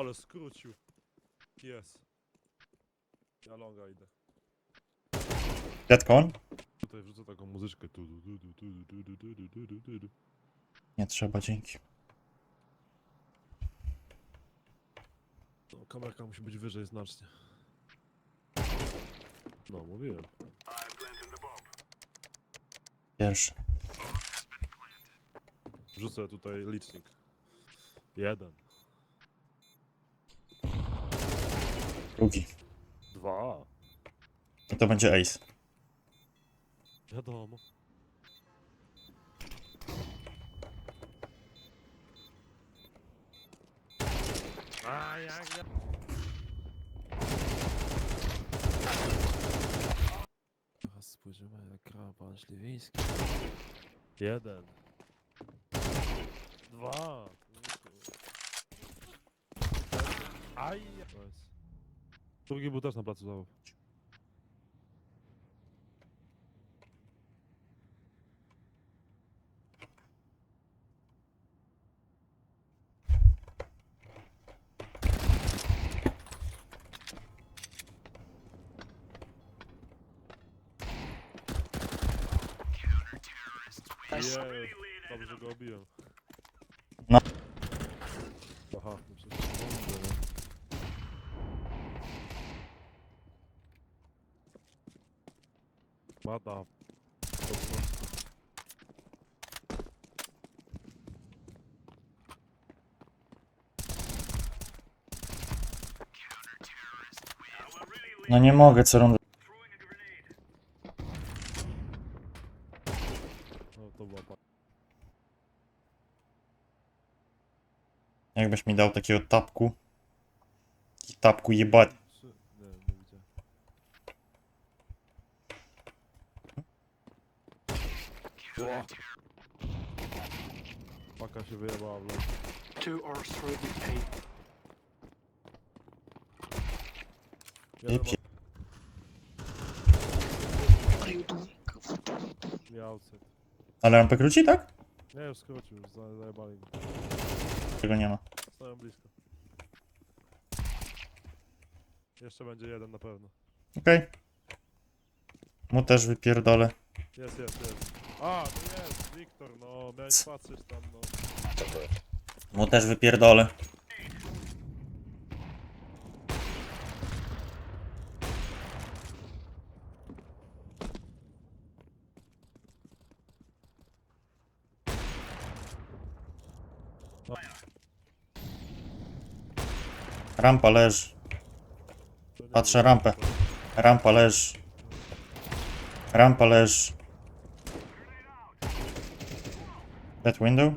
Ale skrócił. Jest. Ja longa idę. Dead con? Tutaj wrzucę taką muzyczkę. Tu, tu, tu, tu, tu, tu, tu, tu, tu, tu, tu, tu, tu. Nie trzeba, dzięki. No, kamerka musi być wyżej znacznie. No, mówiłem. Pierwszy. Wrzucę tutaj licznik. Jeden. Drugi. Dwa. To będzie ace. Wiadomo. A jak ja... Teraz spojrzymy jak gra pan Śliwiński. Jeden. Dwa. Aj. Drugi był też na placu zabaw. Nice. Jej, dobrze go obiłem. No. Aha, no вода. Но не могут церун. Как ну, Якби ж мені дав такі от тапку. Тапку ебать. Ła. Paka się wyjebała w los. Two or three eight. Jeden pie- miał. Ale rampę króci, tak? Nie, już skrócił, już za- zajebali go. Tego nie ma. Stoją blisko. Jeszcze będzie jeden na pewno. Okej. Mu też wypierdolę. Jest, jest, jest. A, to jest, Wiktor, no, miałeś patrzeć tam, no. Mu też wypierdolę. Rampa leży. Patrzę rampę. Rampa leży. Rampa leży. That window?